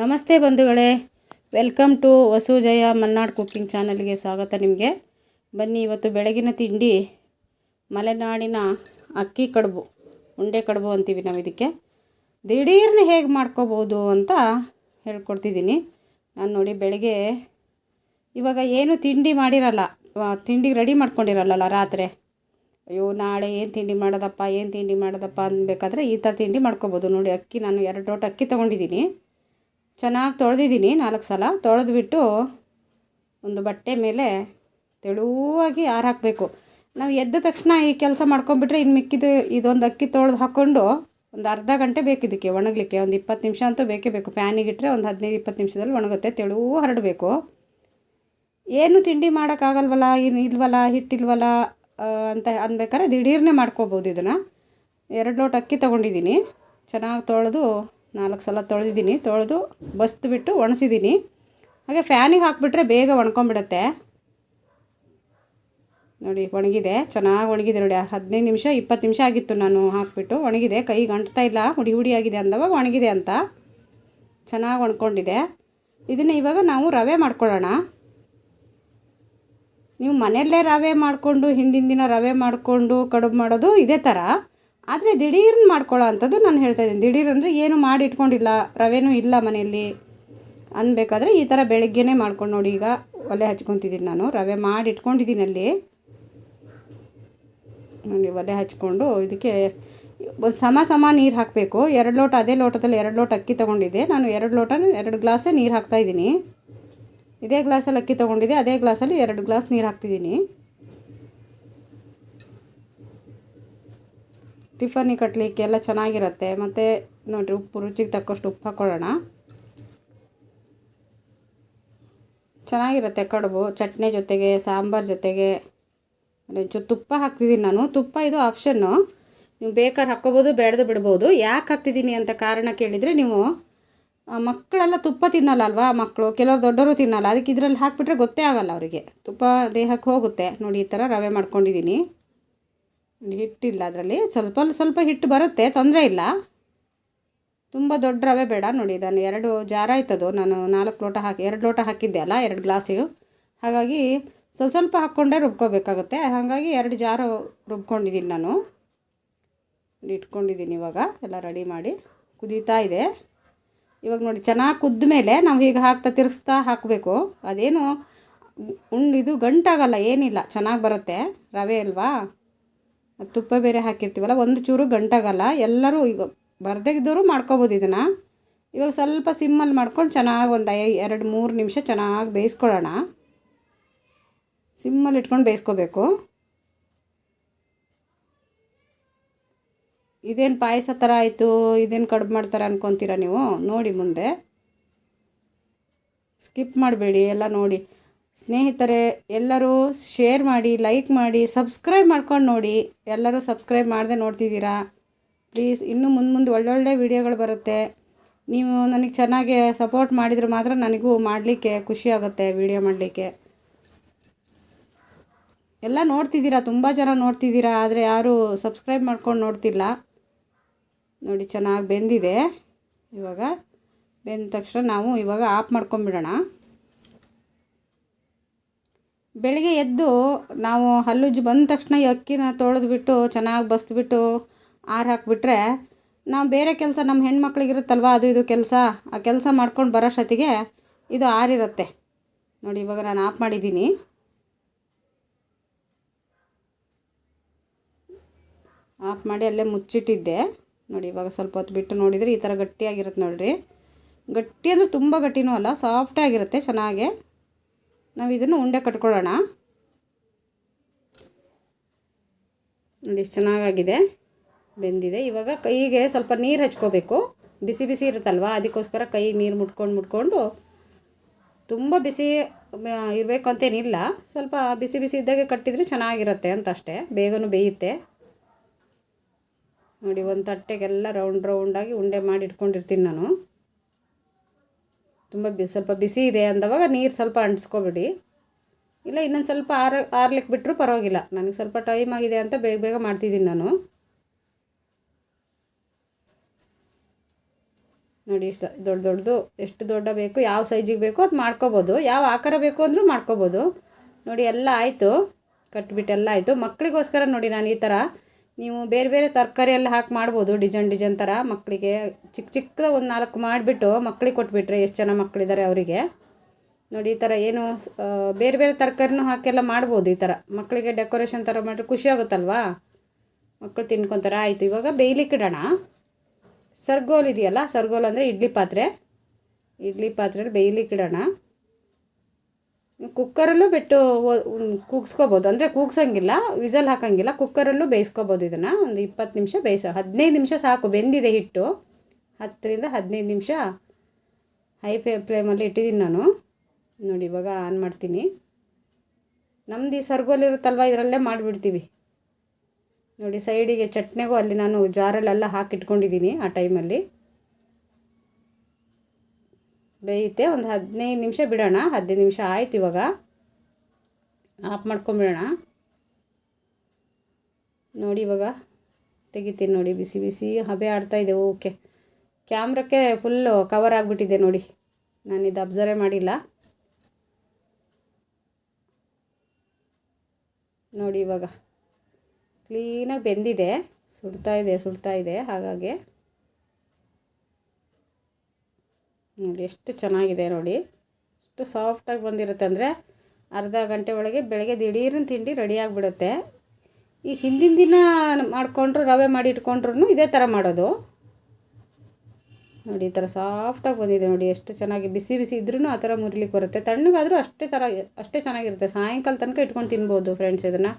ನಮಸ್ತೆ ಬಂಧುಗಳೇ. Welcome to Vasujaya Malnad cooking ಚಾನಲ್ಗೆ ಸ್ವಾಗತ ನಿಮಗೆ. ಬನ್ನಿ ಇವತ್ತು ಬೆಳಗಿನ ತಿಂಡಿ, ಮಲೆನಾಡಿನ ಅಕ್ಕಿ ಕಡುಬು, ಉಂಡೆ ಕಡುಬು ಅಂತೀವಿ ನಾವು ಇದಕ್ಕೆ. ದಿಢೀರ್ನ ಹೇಗೆ ಮಾಡ್ಕೋಬೋದು ಅಂತ ಹೇಳ್ಕೊಡ್ತಿದ್ದೀನಿ. ನಾನು ನೋಡಿ ಬೆಳಗ್ಗೆ ಇವಾಗ ಏನು ತಿಂಡಿ ಮಾಡಿರಲ್ಲ ತಿಂಡಿಗೆ ರೆಡಿ ಮಾಡ್ಕೊಂಡಿರಲ್ಲ ರಾತ್ರಿ. ಅಯ್ಯೋ, ನಾಳೆ ಏನು ತಿಂಡಿ ಮಾಡೋದಪ್ಪ, ಏನು ತಿಂಡಿ ಮಾಡೋದಪ್ಪ ಅನ್ಬೇಕಾದ್ರೆ ಈ ಥರ ತಿಂಡಿ ಮಾಡ್ಕೊಬೋದು. ನೋಡಿ, ಅಕ್ಕಿ ನಾನು ಎರಡು ಲೋಟ ಅಕ್ಕಿ ತೊಗೊಂಡಿದ್ದೀನಿ. ಚೆನ್ನಾಗಿ ತೊಳೆದಿದ್ದೀನಿ ನಾಲ್ಕು ಸಲ. ತೊಳೆದ್ಬಿಟ್ಟು ಒಂದು ಬಟ್ಟೆ ಮೇಲೆ ತೆಳುವಾಗಿ ಆರು ಹಾಕಬೇಕು. ನಾವು ಎದ್ದ ತಕ್ಷಣ ಈ ಕೆಲಸ ಮಾಡ್ಕೊಂಬಿಟ್ರೆ ಇನ್ನು ಮಿಕ್ಕಿದ ಇದೊಂದು ಅಕ್ಕಿ ತೊಳೆದು ಹಾಕ್ಕೊಂಡು ಒಂದು ಅರ್ಧ ಗಂಟೆ ಬೇಕು ಇದಕ್ಕೆ ಒಣಗಲಿಕ್ಕೆ. ಒಂದು ಇಪ್ಪತ್ತು ನಿಮಿಷ ಅಂತೂ ಬೇಕೇ ಬೇಕು. ಫ್ಯಾನಿಗಿಟ್ರೆ ಒಂದು ಹದಿನೈದು, ಇಪ್ಪತ್ತು ನಿಮಿಷದಲ್ಲಿ ಒಣಗುತ್ತೆ. ತೆಳು ಹರಡಬೇಕು. ಏನು ತಿಂಡಿ ಮಾಡೋಕ್ಕಾಗಲ್ವಲ್ಲ ಇನ್ನು ಇಲ್ವಲ್ಲ, ಹಿಟ್ಟಿಲ್ವಲ್ಲ ಅಂತ ಅನ್ಬೇಕಾದ್ರೆ ದಿಢೀರ್ನೆ ಮಾಡ್ಕೋಬೋದು ಇದನ್ನು. ಎರಡು ಲೋಟ ಅಕ್ಕಿ ತೊಗೊಂಡಿದ್ದೀನಿ. ಚೆನ್ನಾಗಿ ತೊಳೆದು ನಾಲ್ಕು ಸಲ ತೊಳೆದಿದ್ದೀನಿ. ತೊಳೆದು ಬಸ್ದುಬಿಟ್ಟು ಒಣಸಿದ್ದೀನಿ ಹಾಗೆ ಫ್ಯಾನಿಗೆ ಹಾಕಿಬಿಟ್ರೆ ಬೇಗ ಒಣ್ಕೊಂಬಿಡುತ್ತೆ ನೋಡಿ, ಒಣಗಿದೆ. ಚೆನ್ನಾಗಿ ಒಣಗಿದೆ ನೋಡಿ. ಹದಿನೈದು ನಿಮಿಷ, ಇಪ್ಪತ್ತು ನಿಮಿಷ ಆಗಿತ್ತು ನಾನು ಹಾಕಿಬಿಟ್ಟು. ಒಣಗಿದೆ. ಕೈಗೆ ಅಂಟ್ತಾ ಇಲ್ಲ. ಹುಡಿ ಹುಡಿ ಆಗಿದೆ ಅಂದವಾಗ ಒಣಗಿದೆ ಅಂತ. ಚೆನ್ನಾಗಿ ಒಣ್ಕೊಂಡಿದೆ. ಇದನ್ನು ಇವಾಗ ನಾವು ರವೆ ಮಾಡ್ಕೊಳ್ಳೋಣ. ನೀವು ಮನೆಯಲ್ಲೇ ರವೆ ಮಾಡಿಕೊಂಡು, ಹಿಂದಿನ ದಿನ ರವೆ ಮಾಡಿಕೊಂಡು, ಕಡುಬು ಮಾಡೋದು ಇದೇ ಥರ ಆದರೆ ದಿಢೀರ್ನ ಮಾಡ್ಕೊಳ್ಳೋ ಅಂಥದ್ದು ನಾನು ಹೇಳ್ತಾ ಇದ್ದೀನಿ. ದಿಢೀರ್ ಅಂದರೆ ಏನು ಮಾಡಿ ಇಟ್ಕೊಂಡಿಲ್ಲ ರವೆನೂ ಇಲ್ಲ ಮನೆಯಲ್ಲಿ ಅನ್ಬೇಕಾದ್ರೆ ಈ ಥರ ಬೆಳಗ್ಗೆನೇ ಮಾಡ್ಕೊಂಡು ನೋಡಿ. ಈಗ ಒಲೆ ಹಚ್ಕೊತಿದ್ದೀನಿ ನಾನು, ರವೆ ಮಾಡಿ ಇಟ್ಕೊಂಡಿದ್ದೀನಿ ಅಲ್ಲಿ. ನೋಡಿ, ಒಲೆ ಹಚ್ಕೊಂಡು ಇದಕ್ಕೆ ಒಂದು ಸಮ ಸಮ ನೀರು ಹಾಕಬೇಕು. ಎರಡು ಲೋಟ, ಅದೇ ಲೋಟದಲ್ಲಿ ಎರಡು ಲೋಟ ಅಕ್ಕಿ ತೊಗೊಂಡಿದ್ದೆ. ನಾನು ಎರಡು ಲೋಟ ಎರಡು ಗ್ಲಾಸೇ ನೀರು ಹಾಕ್ತಾಯಿದ್ದೀನಿ ಇದೇ ಗ್ಲಾಸಲ್ಲಿ ಅಕ್ಕಿ ತೊಗೊಂಡಿದ್ದೆ, ಅದೇ ಗ್ಲಾಸಲ್ಲಿ ಎರಡು ಗ್ಲಾಸ್ ನೀರು ಹಾಕ್ತಿದ್ದೀನಿ. ಟಿಫನಿ ಕಟ್ಟಲಿಕ್ಕೆ ಎಲ್ಲ ಚೆನ್ನಾಗಿರುತ್ತೆ. ಮತ್ತು ನೋಡಿರಿ ಉಪ್ಪು, ರುಚಿಗೆ ತಕ್ಕಷ್ಟು ಉಪ್ಪು ಹಾಕ್ಕೊಳ್ಳೋಣ ಚೆನ್ನಾಗಿರುತ್ತೆ ಕಡುಬು. ಚಟ್ನಿ ಜೊತೆಗೆ, ಸಾಂಬಾರು ಜೊತೆಗೆ. ಒಂಚೂರು ತುಪ್ಪ ಹಾಕ್ತಿದ್ದೀನಿ ನಾನು. ತುಪ್ಪ ಇದು ಆಪ್ಷನ್ನು ನೀವು ಬೇಕಾದ್ರೆ ಹಾಕ್ಕೋಬೋದು, ಬೇಡದು ಬಿಡ್ಬೋದು. ಯಾಕೆ ಹಾಕ್ತಿದ್ದೀನಿ ಅಂತ ಕಾರಣ ಕೇಳಿದರೆ ನೀವು ಮಕ್ಕಳೆಲ್ಲ ತುಪ್ಪ ತಿನ್ನಲ್ಲ ಅಲ್ವಾ ಮಕ್ಕಳು? ಕೆಲವರು ದೊಡ್ಡವರು ತಿನ್ನಲ್ಲ. ಅದಕ್ಕೆ ಇದರಲ್ಲಿ ಹಾಕಿಬಿಟ್ರೆ ಗೊತ್ತೇ ಆಗಲ್ಲ ಅವರಿಗೆ. ತುಪ್ಪ ದೇಹಕ್ಕೆ ಹೋಗುತ್ತೆ. ನೋಡಿ, ಈ ಥರ ರವೆ ಮಾಡ್ಕೊಂಡಿದ್ದೀನಿ. ಹಿಟ್ಟಿಲ್ಲ ಅದರಲ್ಲಿ. ಸ್ವಲ್ಪ ಸ್ವಲ್ಪ ಹಿಟ್ಟು ಬರುತ್ತೆ, ತೊಂದರೆ ಇಲ್ಲ. ತುಂಬ ದೊಡ್ಡ ರವೆ ಬೇಡ. ನೋಡಿ ನಾನು ಎರಡು ಜಾರ ಆಯ್ತದು ನಾನು ನಾಲ್ಕು ಲೋಟ ಹಾಕಿ, ಎರಡು ಲೋಟ ಹಾಕಿದ್ದೆ ಅಲ್ಲ, ಎರಡು ಗ್ಲಾಸಿಗೆ. ಹಾಗಾಗಿ ಸ್ವಲ್ಪ ಸ್ವಲ್ಪ ಹಾಕ್ಕೊಂಡೇ ರುಬ್ಕೋಬೇಕಾಗುತ್ತೆ. ಹಾಗಾಗಿ ಎರಡು ಜಾರು ರುಬ್ಕೊಂಡಿದ್ದೀನಿ ನಾನು. ಇಟ್ಕೊಂಡಿದ್ದೀನಿ ಇವಾಗ. ಎಲ್ಲ ರೆಡಿ ಮಾಡಿ ಕುದೀತಾ ಇದೆ. ಇವಾಗ ನೋಡಿ, ಚೆನ್ನಾಗಿ ಕುದ್ದ ಮೇಲೆ ನಾವು ಹೀಗೆ ಹಾಕ್ತಾ ತಿರುಗಿಸ್ತಾ ಹಾಕಬೇಕು. ಅದೇನು ಉಂಡು ಇದು ಗಂಟಾಗಲ್ಲ, ಏನಿಲ್ಲ, ಚೆನ್ನಾಗಿ ಬರುತ್ತೆ. ರವೆ ಅಲ್ವಾ? ತುಪ್ಪ ಬೇರೆ ಹಾಕಿರ್ತೀವಲ್ಲ, ಒಂದು ಚೂರು ಗಂಟಾಗಲ್ಲ. ಎಲ್ಲರೂ ಈಗ ಬರ್ದಗಿದ್ದವರು ಮಾಡ್ಕೊಬೋದು ಇದನ್ನು. ಇವಾಗ ಸ್ವಲ್ಪ ಸಿಮ್ಮಲ್ಲಿ ಮಾಡ್ಕೊಂಡು ಚೆನ್ನಾಗಿ ಒಂದು ಐ, ಎರಡು, ಮೂರು ನಿಮಿಷ ಚೆನ್ನಾಗಿ ಬೇಯಿಸ್ಕೊಳ್ಳೋಣ. ಸಿಮ್ಮಲ್ಲಿ ಇಟ್ಕೊಂಡು ಬೇಯಿಸ್ಕೋಬೇಕು. ಇದೇನು ಪಾಯಸ ಥರ ಆಯಿತು, ಇದೇನು ಕಡುಬು ಮಾಡ್ತಾರೆ ಅನ್ಕೊತೀರಾ ನೀವು? ನೋಡಿ ಮುಂದೆ. ಸ್ಕಿಪ್ ಮಾಡಬೇಡಿ, ಎಲ್ಲ ನೋಡಿ. ಸ್ನೇಹಿತರೆ, ಎಲ್ಲರೂ ಶೇರ್ ಮಾಡಿ ಲೈಕ್ ಮಾಡಿ ಸಬ್ಸ್ಕ್ರೈಬ್ ಮಾಡ್ಕೊಂಡು ನೋಡಿ. ಎಲ್ಲರೂ ಸಬ್ಸ್ಕ್ರೈಬ್ ಮಾಡದೆ ನೋಡ್ತಿದ್ದೀರಾ? ಪ್ಲೀಸ್ ಇನ್ನೂ ಮುಂದೆ ಮುಂದೆ ಒಳ್ಳೊಳ್ಳೆ ವಿಡಿಯೋಗಳು ಬರುತ್ತೆ. ನೀವು ನನಗೆ ಚೆನ್ನಾಗಿ ಸಪೋರ್ಟ್ ಮಾಡಿದರೆ ಮಾತ್ರ ನನಗೂ ಮಾಡಲಿಕ್ಕೆ ಖುಷಿ ಆಗುತ್ತೆ ವಿಡಿಯೋ ಮಾಡಲಿಕ್ಕೆ. ಎಲ್ಲ ನೋಡ್ತಿದ್ದೀರಾ? ತುಂಬ ಜನ ನೋಡ್ತಿದ್ದೀರಾ, ಆದರೆ ಯಾರೂ ಸಬ್ಸ್ಕ್ರೈಬ್ ಮಾಡ್ಕೊಂಡು ನೋಡ್ತಿಲ್ಲ. ನೋಡಿ, ಚೆನ್ನಾಗಿ ಬೆಂದಿದೆ. ಇವಾಗ ಬೆಂದ ತಕ್ಷಣ ನಾವು ಇವಾಗ ಆಫ್ ಮಾಡ್ಕೊಂಬಿಡೋಣ. ಬೆಳಗ್ಗೆ ಎದ್ದು ನಾವು ಹಲ್ಲುಜ್ಜು ಬಂದ ತಕ್ಷಣ ಈ ಅಕ್ಕಿನ ತೊಳೆದ್ಬಿಟ್ಟು, ಚೆನ್ನಾಗಿ ಬಸ್ದುಬಿಟ್ಟು ಆರು ಹಾಕಿಬಿಟ್ರೆ ನಾವು ಬೇರೆ ಕೆಲಸ ನಮ್ಮ ಹೆಣ್ಮಕ್ಳಿಗಿರುತ್ತಲ್ವ, ಅದು ಇದು ಕೆಲಸ, ಆ ಕೆಲಸ ಮಾಡ್ಕೊಂಡು ಬರೋಷ್ಟೊತ್ತಿಗೆ ಇದು ಆರಿರುತ್ತೆ. ನೋಡಿ, ಇವಾಗ ನಾನು ಆಫ್ ಮಾಡಿದ್ದೀನಿ. ಆಫ್ ಮಾಡಿ ಅಲ್ಲೇ ಮುಚ್ಚಿಟ್ಟಿದ್ದೆ. ನೋಡಿ, ಇವಾಗ ಸ್ವಲ್ಪ ಹೊತ್ತು ಬಿಟ್ಟು ನೋಡಿದರೆ ಈ ಥರ ಗಟ್ಟಿಯಾಗಿರುತ್ತೆ ನೋಡಿರಿ. ಗಟ್ಟಿ ಅಂದರೆ ತುಂಬ ಗಟ್ಟಿನೂ ಅಲ್ಲ ಸಾಫ್ಟೇ ಆಗಿರುತ್ತೆ, ಚೆನ್ನಾಗೆ. ನಾವು ಇದನ್ನು ಉಂಡೆ ಕಟ್ಕೊಳ್ಳೋಣ. ನೋಡಿ, ಇಷ್ಟು ಚೆನ್ನಾಗಾಗಿದೆ, ಬೆಂದಿದೆ. ಇವಾಗ ಕೈಗೆ ಸ್ವಲ್ಪ ನೀರು ಹಚ್ಕೋಬೇಕು. ಬಿಸಿ ಬಿಸಿ ಇರುತ್ತಲ್ವ, ಅದಕ್ಕೋಸ್ಕರ ಕೈ ನೀರು ಮುಟ್ಕೊಂಡು ಮುಟ್ಕೊಂಡು ತುಂಬ ಬಿಸಿ ಇರಬೇಕು ಅಂತೇನಿಲ್ಲ. ಸ್ವಲ್ಪ ಬಿಸಿ ಬಿಸಿ ಇದ್ದಾಗೆ ಕಟ್ಟಿದರೆ ಚೆನ್ನಾಗಿರುತ್ತೆ ಅಂತ ಅಷ್ಟೇ ಬೇಗನೂ ಬೇಯುತ್ತೆ. ನೋಡಿ, ಒಂದು ತಟ್ಟೆಗೆಲ್ಲ ರೌಂಡ್ ರೌಂಡಾಗಿ ಉಂಡೆ ಮಾಡಿ ಇಟ್ಕೊಂಡಿರ್ತೀನಿ ನಾನು. ತುಂಬ ಬಿ, ಸ್ವಲ್ಪ ಬಿಸಿ ಇದೆ ಅಂದವಾಗ ನೀರು ಸ್ವಲ್ಪ ಅಂಟಿಸ್ಕೊಬಿಡಿ. ಇಲ್ಲ, ಇನ್ನೊಂದು ಸ್ವಲ್ಪ ಆರ ಆರ್ಲಿಕ್ಕೆ ಬಿಟ್ಟರು ಪರವಾಗಿಲ್ಲ. ನನಗೆ ಸ್ವಲ್ಪ ಟೈಮ್ ಆಗಿದೆ ಅಂತ ಬೇಗ ಬೇಗ ಮಾಡ್ತಿದ್ದೀನಿ ನಾನು. ನೋಡಿ, ಇಷ್ಟ ದೊಡ್ಡ ದೊಡ್ಡದು ಎಷ್ಟು ದೊಡ್ಡ ಬೇಕು, ಯಾವ ಸೈಜಿಗೆ ಬೇಕು ಅದು ಮಾಡ್ಕೋಬೋದು. ಯಾವ ಆಕಾರ ಬೇಕು ಅಂದರೂ ಮಾಡ್ಕೋಬೋದು. ನೋಡಿ, ಎಲ್ಲ ಆಯಿತು. ಕಟ್ಬಿಟ್ಟೆಲ್ಲ ಆಯಿತು. ಮಕ್ಕಳಿಗೋಸ್ಕರ ನೋಡಿ ನಾನು ಈ ಥರ ನೀವು ಬೇರೆ ಬೇರೆ ತರಕಾರಿ ಎಲ್ಲ ಹಾಕಿ ಮಾಡ್ಬೋದು ಡಿಸೈನ್ ಡಿಸೈನ್ ಥರ ಮಕ್ಕಳಿಗೆ ಚಿಕ್ಕ ಚಿಕ್ಕದ ಒಂದು ನಾಲ್ಕು ಮಾಡಿಬಿಟ್ಟು ಮಕ್ಕಳಿಗೆ ಕೊಟ್ಬಿಟ್ರೆ ಎಷ್ಟು ಜನ ಮಕ್ಕಳಿದ್ದಾರೆ ಅವರಿಗೆ. ನೋಡಿ, ಈ ಥರ ಏನು ಬೇರೆ ಬೇರೆ ತರಕಾರಿನೂ ಹಾಕೆಲ್ಲ ಮಾಡ್ಬೋದು ಈ ಥರ ಮಕ್ಕಳಿಗೆ ಡೆಕೋರೇಷನ್ ಥರ ಮಾಡಿದ್ರೆ ಖುಷಿ ಆಗುತ್ತಲ್ವಾ? ಮಕ್ಕಳು ತಿನ್ಕೊತಾರೆ. ಆಯಿತು, ಇವಾಗ ಬೇಯ್ಲಿಕ್ಕೆ ಇಡೋಣ. ಸರ್ಗೋಲ್ ಇದೆಯಲ್ಲ, ಸರ್ಗೋಲ್ ಅಂದರೆ ಇಡ್ಲಿ ಪಾತ್ರೆ. ಇಡ್ಲಿ ಪಾತ್ರೆಯಲ್ಲಿ ಬೇಯ್ಲಿಕ್ಕೆ ಇಡೋಣ. ಕುಕ್ಕರಲ್ಲೂ ಬಿಟ್ಟು ಕೂಗ್ಸ್ಕೋಬೋದು. ಅಂದರೆ ಕೂಗ್ಸಂಗಿಲ್ಲ, ವಿಸಲ್ ಹಾಕಂಗಿಲ್ಲ, ಕುಕ್ಕರಲ್ಲೂ ಬೇಯಿಸ್ಕೋಬೋದು ಇದನ್ನು. ಒಂದು ಇಪ್ಪತ್ತು ನಿಮಿಷ ಬೇಯಿಸೋ. ಹದಿನೈದು ನಿಮಿಷ ಸಾಕು, ಬೆಂದಿದೆ ಹಿಟ್ಟು. ಹತ್ತರಿಂದ ಹದಿನೈದು ನಿಮಿಷ ಹೈ ಫ್ಲೇ, ಫ್ಲೇಮಲ್ಲಿ ಇಟ್ಟಿದ್ದೀನಿ ನಾನು. ನೋಡಿ, ಇವಾಗ ಆನ್ ಮಾಡ್ತೀನಿ. ನಮ್ದು ಈ ಸರ್ಗೋಲಿರುತ್ತಲ್ವ ಇದರಲ್ಲೇ ಮಾಡಿಬಿಡ್ತೀವಿ. ನೋಡಿ, ಸೈಡಿಗೆ ಚಟ್ನಿಗೂ ಅಲ್ಲಿ ನಾನು ಜಾರಲ್ಲೆಲ್ಲ ಹಾಕಿಟ್ಕೊಂಡಿದ್ದೀನಿ ಆ ಟೈಮಲ್ಲಿ. ಬೇಯುತ್ತೆ ಒಂದು ಹದಿನೈದು ನಿಮಿಷ ಬಿಡೋಣ. ಹದಿನೈದು ನಿಮಿಷ ಆಯ್ತು ಇವಾಗ. ಆಫ್ ಮಾಡ್ಕೊಂಬಿಡೋಣ. ನೋಡಿ ಇವಾಗ. ತೆಗಿತೀನಿ ನೋಡಿ, ಬಿಸಿ ಬಿಸಿ. ಹಬೆ ಇದೆ, ಓಕೆ. ಕ್ಯಾಮ್ರಕ್ಕೆ ಫುಲ್ಲು ಕವರ್ ಆಗಿಬಿಟ್ಟಿದೆ ನೋಡಿ. ನಾನು ಇದು ಅಬ್ಸರ್ವೇ ಮಾಡಿಲ್ಲ. ನೋಡಿ ಇವಾಗ. ಕ್ಲೀನಾಗಿ ಬೆಂದಿದೆ. ಸುಡ್ತಾ ಇದೆ ಸುಡ್ತಾ ಇದೆ, ಹಾಗಾಗಿ. ನೋಡಿ ಎಷ್ಟು ಚೆನ್ನಾಗಿದೆ ನೋಡಿ. ಎಷ್ಟು ಸಾಫ್ಟಾಗಿ ಬಂದಿರುತ್ತೆ ಅಂದರೆ ಅರ್ಧ ಗಂಟೆ ಒಳಗೆ ಬೆಳಗ್ಗೆ ದಿಢೀರಿನ ತಿಂಡಿ ರೆಡಿ ಆಗಿಬಿಡುತ್ತೆ. ಈ ಹಿಂದಿನ ದಿನ ಮಾಡಿಕೊಂಡ್ರು, ರವೆ ಮಾಡಿ ಇಟ್ಕೊಂಡ್ರು ಇದೇ ಥರ ಮಾಡೋದು. ನೋಡಿ, ಈ ಥರ ಸಾಫ್ಟಾಗಿ ಬಂದಿದೆ ನೋಡಿ, ಎಷ್ಟು ಚೆನ್ನಾಗಿ ಬಿಸಿ ಬಿಸಿ ಇದ್ರೂ ಆ ಥರ ಮುರಿಲಿಕ್ಕೆ ಬರುತ್ತೆ. ತಣ್ಣಗಾದರೂ ಅಷ್ಟೇ ಥರ ಅಷ್ಟೇ ಚೆನ್ನಾಗಿರುತ್ತೆ. ಸಾಯಂಕಾಲ ತನಕ ಇಟ್ಕೊಂಡು ತಿನ್ಬೋದು ಫ್ರೆಂಡ್ಸ್ ಇದನ್ನು.